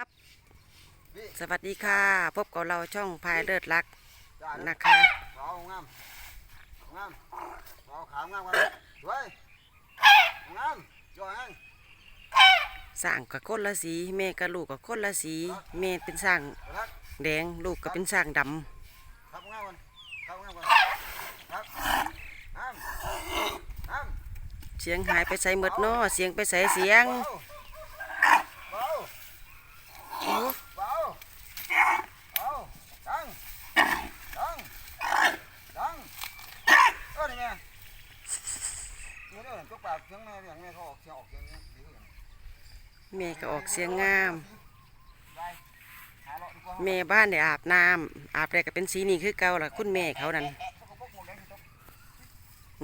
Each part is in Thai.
ครับสวัสดีค่ะ พบกับเราช่องพายเลิศรักจ้านะนะคะเอางามงามเอาขามงามกันสวยงามจ่อยงสร้างกับคนละสีแม่กับลูกกับคนละสีแม่เป็นสร้างรักแดงลูกก็เป็นสร้างดครับงามกันครับงามกันครับงามงามำเสียงหายไปใส่หมดเนาะเสียงไปใส่เสียง เบา โอ้ เบาเอาดังดังดังเออนี่ไงนี่เด้อจุกปากเสียงแม่เสียงแม่เขาออกเสียงออกเสียงเนี้ยดีกว่า แม่ก็ออก เสียงงามเลาะดีกว่าแม่บ้านได้อาบน้ำอาบได้ก็เป็นสีนี้คือเก่าล่ะคุณแม่เขานั่น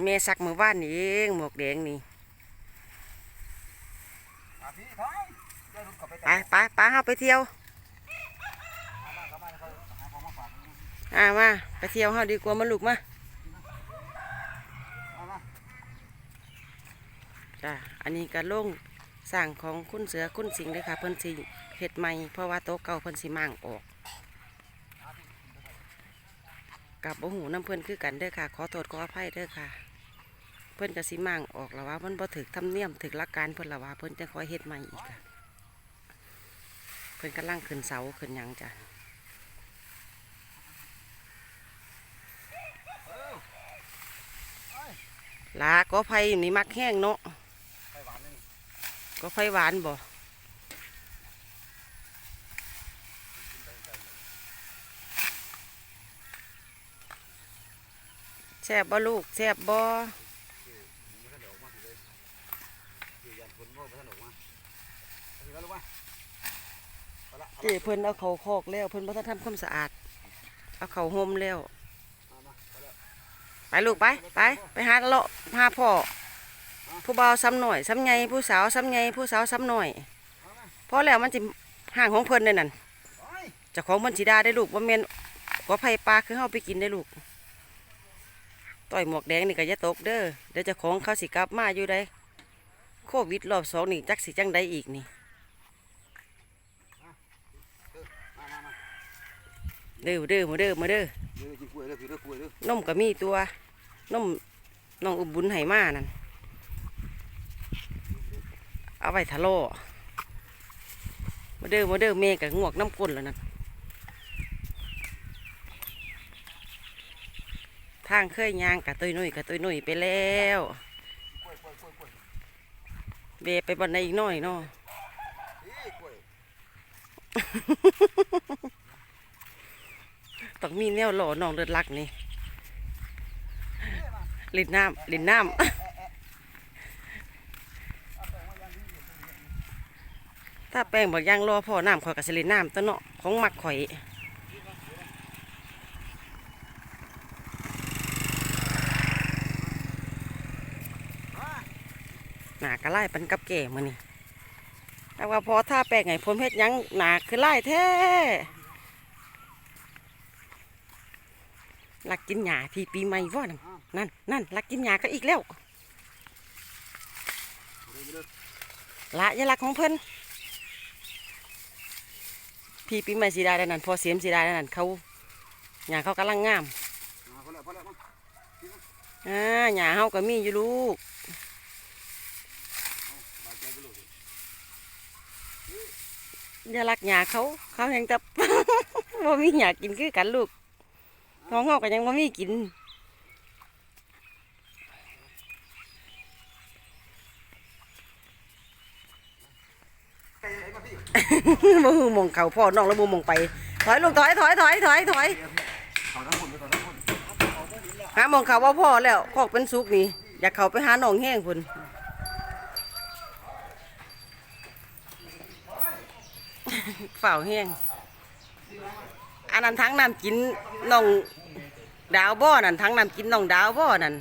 แม่ซักมือว่านนี่เองหมวกแดงนี่ไปไปไปไปเฮาไปเที่ยวเอามากลับมาแล้วก็หาของมาฝากอ่ามาไปเที่ยวเฮาดีกว่ามาลูกมาเอามาจ้ะอันนี้ก็ลง สร้างของคุณเสือคุณสิงเลยค่ะเพิ่นสิเฮ็ดใหม่เพราะว่าโต๊ะเก่าเพิ่นสิมั่งออก กับบ่หูน้ำเพิ่นคือกันเด้อค่ะ ขอโทษขออภัยเด้อค่ะ เพิ่นก็สิมั่งออกแล้วว่ามันบ่ถึกธรรมเนียมถึกหลักการเพิ่นละว่าเพิ่นจะคอยเฮ็ดใหม่อีกค่ะเพิ่นกำลังขึ้นเสาขึ้นยังจ้ะลาก็ไผนี่มักแห้งเนาะ ไปหวานเลย ก็ไฟหวานบ่แซ่บบ่ลูกแซ่บบ่เจ้เพิ่นเอาเขาคอกแล้วเพิ่นบ่ทันทำความสะอาด เอาเขาห่มแล้ว ไปลูกไป ไป ไปหาเลาะหาพ่อ ผู้บ่าวซ้ำหน่อยซ้ำใหญ่ผู้สาวซ้ำใหญ่ผู้สาวซ้ำหน่อยเอามาพอแล้วมันสิห่างของเพิ่นได้นั่นไปเจ้าของมันสิด่าได้ลูกว่าแม่นก็ไผปลาคือเฮาไปกินได้ลูกต่อยหมวกแดงนี่ก็อย่าตกเด้อเดี๋ยวเจ้าของเขาสิกลับมาอยู่ได้โควิดรอบสองนี่จักสิจังใดอีกนี่มามามาเด้อเด้อมาเด้อมาเด้อเดี๋ยวกินกล้วยเด้อพี่เด้อกล้วยเด้อนมก็มีตัวนมน้องอุบบุญให้มานั่น เอาไว้ทะโลมาเด้อมาเด้อแม่กับงวกน้ำก้นแล้วนั่นทางเคยยางกับตุยนุ่ยกับตุยนุ่ยไปแล้วเบไปบนใดอีกหน่อยเนาะต้องมีแนวหล่อน้องเลือดรักนี่ลินน้ำลินน้ำ ถ้าแป้งบอกย่างรอพ่อน้ำข่อยกับสลินน้ำตัวเนาะของมักข่อยหนากระไล่ปันกับแก่มือนี่แต่ว่าพอถ้าแป้งไงผมเฮ็ดหยังหนาคือไล่แท้ลักกินหญ้าที่ปีใหม่ว่นั่นนั่นนั่นลักกินหญ้าก็อีกแล้วละยาลักของเพิ่น พี่ปีใหม่สีดาได้นั่นพอเสียมสีดาได้นั่นเขาหยาเขากำลังงามมาพอแล้วพอแล้วมาอ่าหยาเขาก็มีอยู่ลูกอย่าลักหยาเขา เขายังจะบ่มีหยากินคือกันลูกท้องเขาก็ยังบ่มีกิน ไปไหนมาพี่ บ่ฮู้หมองเขาพ่อน้องแล้วบ่หมองไป ถอยลูกถอยถอยถอยถอยถอยหามองเขาว่าพ่อแล้วคอกเป็นสุกนี่ อยากเข้าไปหาน้องแห้งพุ่นฝ่าวแห้งอันนั้นทั้งน้ำกินน้องดาวบ่อนั่นทั้งน้ำกินน้องดาวบ่อนั่น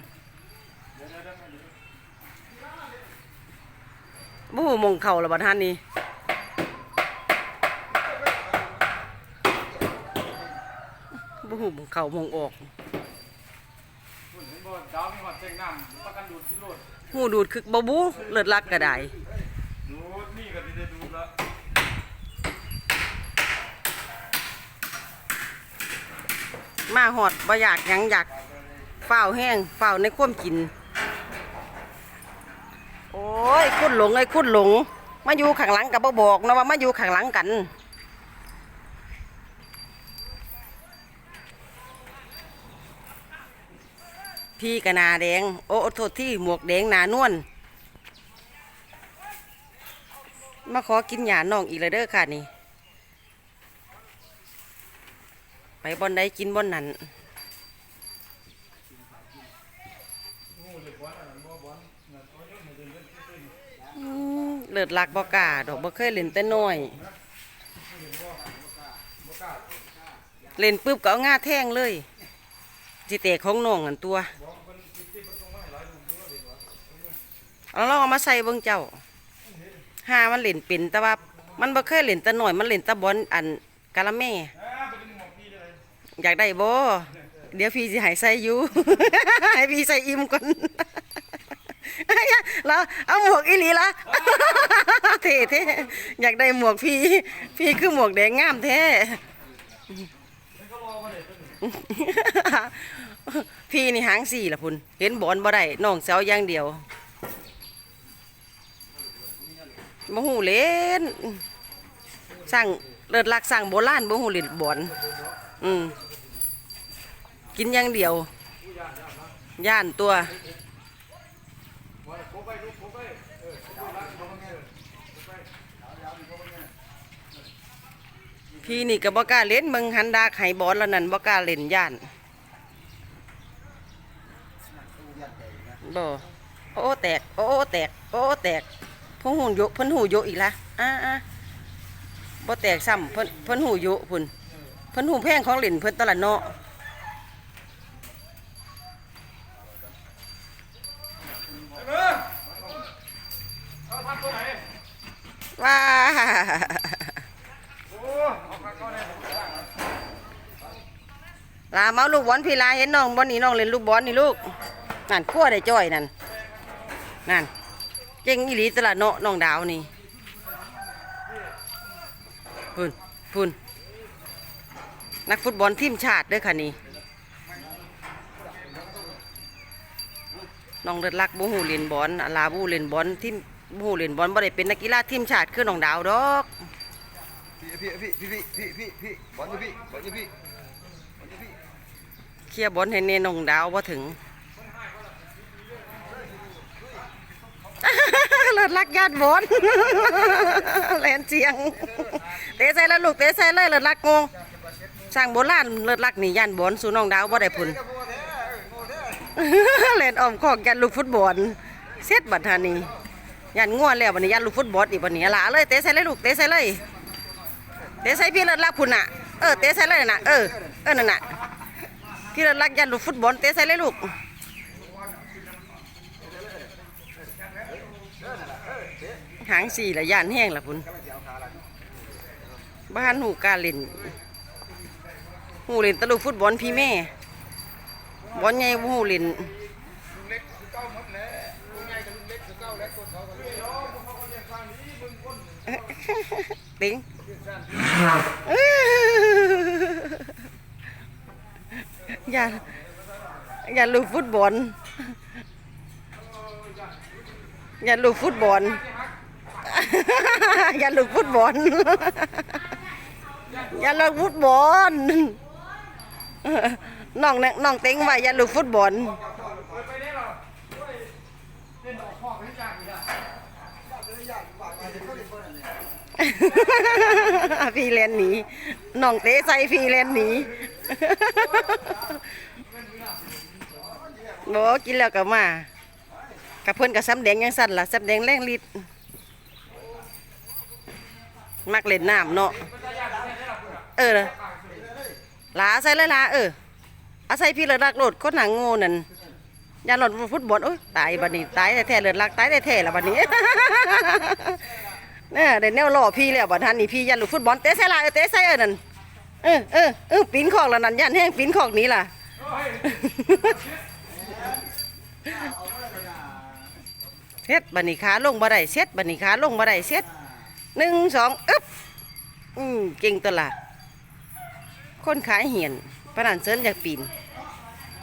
บู้มงเขาละบัดท่านนี่ หูมเข่ามงออกหูดูดคือบาบูเลิศดลักกระไดมาหอดบ่อยากยังอยากเฝ้าแห้งเฝ้าในคว่ำกิน โอ้ยคุณหลงไอ้คุณหลง มาอยู่ขังหลังกับบ่บอกนะว่ามาอยู่ขังหลังกัน พี่กนาแดง โอ้โทษที่หมวกแดงหนานวลมาขอกินหยาน้องอีกแล้วเด้อค่ะนี่ ไปบอนใดกินบอนนั้นเลิศลักบอกาดอกบ่เคยเล่นแต่น้อย เล่นปุ๊บก็เอาง่าแท่งเลยสิเตะของน้องอันตัว เอาลองเอามาใส่เบิ่งเจ้าหามันเล่นเป็นแต่ว่ามันบ่เคยเล่นแต่น้อยมันเล่นแต่บอลอันกะละแม่ อยากได้บ่เดี๋ยวพี่สิหายใส่อยู่ให้พี่ใส่อิ่มก่อนแล้วเอาหมวกอีหลีละเท่เท่อยากได้หมวกพี่ พี่คือหมวกแดงงามแท้พี่นี่หางสี่ละพุ่นเห็นบอลบ่ได้น้องเสาอย่างเดียว บ่หูเล่นสร้างเลิศลักสร้างโบราณบ่หูเล่นบอลอืมกินอย่างเดียว ย่านตัวพี่นี่ก็บ่กล้าเล่นมึงหันดากให้บอลแล้วนั่นบ่กล้าเล่นย่านบ่โอ้แตก โอ้แตก โอ้แตก พิ่นหูโยเพิ่นหูโยอีกละอ่าอ่าบ่แตกซ้ำเพิ่นเพิ่นหูโยพุ่นเพิ่นหูแพงของเล่นเพิ่นตะละเนาะเออเอาพัดตัวไหนว้าโอ้เอาพัดตัวไหนลาเมาลูกบอลพี่ลาเห็นน้องบอลนี่น้องเล่นลูกบอลนี่ลูกนั่นขั้วได้จ้อยนั่นนั่น เก่งอีหลีตะละเนาะน้องดาวนี่พุ่นพุ่นนักฟุตบอลทีมชาติด้อค่ะนี่น้องเลิศลักบูฮูเล่นบอลลาบูเล่นบอลทีมบูฮูเล่นบอลบ่ได้เป็นนักกีฬาทีมชาติคือน้องดาวดอกพี่พี่พี่พี่พี่พี่พี่บอลอยู่พี่บอลอยู่พี่บอลอยู่พี่เคลียร์บอลให้เนน้องดาวบ่าถึง เลิศลักญาติบอลแลนเจียงเตะใส่แล้วลูกเตะใส่เลยเลิศลักงงสร้างโบราณเลิศลักนี่ย่านบอลสู่น้องดาวบ่ได้พุ่นแท้โม่แท้เล่นออมคอกยันลูกฟุตบอลเซ็ตบัดทานียันง่วนแล้วบัดนี้ยันลูกฟุตบอลอีกบัดนี้ลาเลยเตะใส่เลยลูกเตะใส่เลยเตะใส่พี่เลิศลักพุ่นน่ะเออเตะใส่เลยน่ะเออเออนั่นน่ะพี่เลิศลักยันลูกฟุตบอลเตะใส่เลยลูก หางสี่ละย่านแห้งละพุ่นบ้านหูกล้าเล่นหูเล่นแตะลูกฟุตบอลพี่แม่บอลใหญ่บ่หูเล่นติงอย่าอย่าลูกฟุตบอลอย่าลูกฟุตบอล อย่าลูกฟุตบอลอย่าลูกฟุตบอลน้องเนี่ยน้องเต็งไว้อย่าลูกฟุตบอลไปได้หรอเล่นดอกพอกให้ยากอีเลนหนีน้องเตะใส่พี่เลนหนีบอกกินแล้วก็มากับเพิ่อนกับซ้ำแดงยังสั่นล่ะซ้ำแดงแรงฤทธิ์ มักเล่นน้ำเนาะ เออลาใส่เลยลาเอออาใส่พี่เลือดรักโลดคนหนังโง่นั่นยาหลอดฟุตบอลโอ้ยตายบัดนี้ตายแต่แท้เลือดรักตายแต่แท้ละบัดนี้เนี่ยเดี๋ยวแนวล่อพี่แล้วบัดทันนี่พี่ยันลูกฟุตบอลเตะใส่ลาเออเตะใส่เออนั่นเออเออเออปีนขอกแล้วนั่นยันแห้งปีนขอกนี้ล่ะเซ็ตบัดนิขาลงบ่ได้เซ็ตบัดนิขาลงบ่ได้เซ็ต หนึ่งสองอึ๊บอืมเก่งตัวละคนขายเหียนปนนันเซินอยากปีน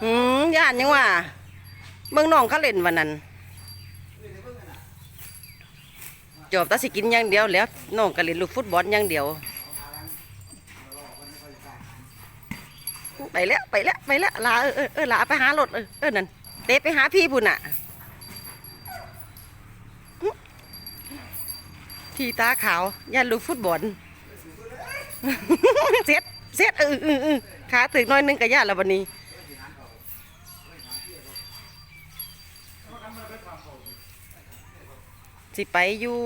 หืมย่านยังว่าเบิ่งน้องเขาเล่นวันนั้น จบตาสิกินอย่างเดียวแล้วน้องก็เล่นลูกฟุตบอลอย่างเดียว ไปแล้วไปแล้วไปแล้วลาเออเออเออลาไปหารถเออเออนั่นเตะไปหาพี่พุ่นอะ ทีตาขาวยันลูกฟุตบอลเซ็ตเซ็ตเออเออเออขาถึงน้อยนึงกับยานแล้ววันนี้สิไปอยู่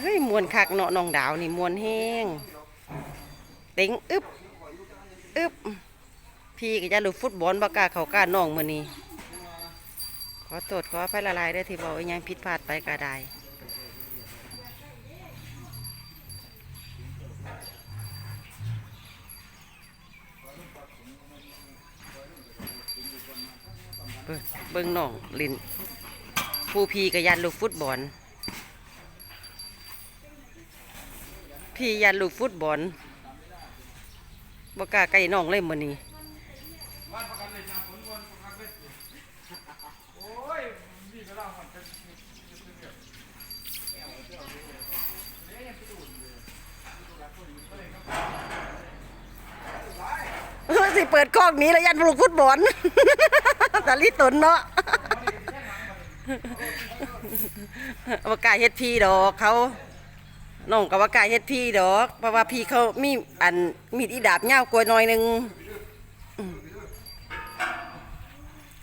เฮ้ยมวนคักเนาะน้องดาวนี่มวนแห้งเต็งอึบ บพี่ก็จะลูกฟุตบอลบ่กาเขาก้าน้องมือนี้ขอโทษขออภัยละลายเด้ที่บอกอีหยังผิดพลาดไปก็ได้เบิ่งเบิ่งน้องลินผู้พีกับยันลูกฟุตบอล พี่ยันลูกฟุตบอล บกาใกล้น้องเลยมือนี้บ้านประกันเลยนำผลวันประกันเลยโอ้ยมีเวลาหอนเป็นสิเปิดกล้องนี้แล้วยันลูกฟุตบอลตาลิตนเนาะว่ากาเฮ็ดพีดอกเขา น้องก็ว่ากล้าเฮ็ดพี่ดอก เพราะว่าพี่เขามีอันมีดอีดาบยากว่าหน่อยหนึง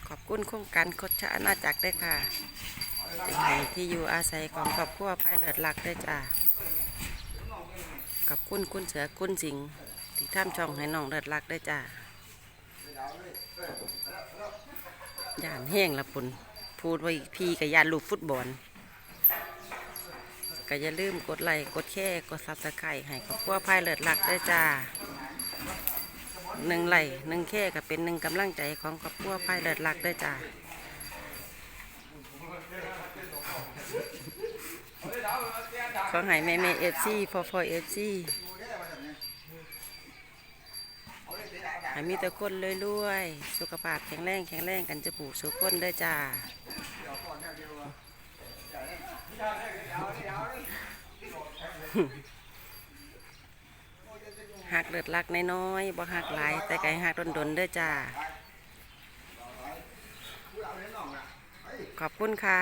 ขอบคุณโครงการคดชะอาณาจักรด้ค่ะเป็นให้ที่อยู่อาศัยของครอบครัวภายเลิศหลักได้จ้าขอบคุณคุณเสือคุณสิงห์ที่ทำช่องให้น้องเลิศหลักได้จ้าย่านแห้งละปุ่นพูดไว้พี่กับย่านลูกฟุตบอล ก็อย่าลืมกดไลค์กดแชร์กดซับสไครต์ให้ครอบครัวพายเลิศหลักด้วยจ้าหนึ่งไลค์หนึ่งแค่ก็เป็นหนึ่งกำลังใจของครอบครัวพายเลิศหลักด้วยจ้าขอให้แม่แม่เอฟซีพอพอเอฟซีให้มีแต่คนรวยๆสุขภาพแข็งแรงแข็งแรงกันจะผูกสุขคนด้วยจ้า หักเลือดลักน้อยๆบ่หักหลาย แต่ไก่หักดนๆเด้อจ้า ขอบคุณค่ะ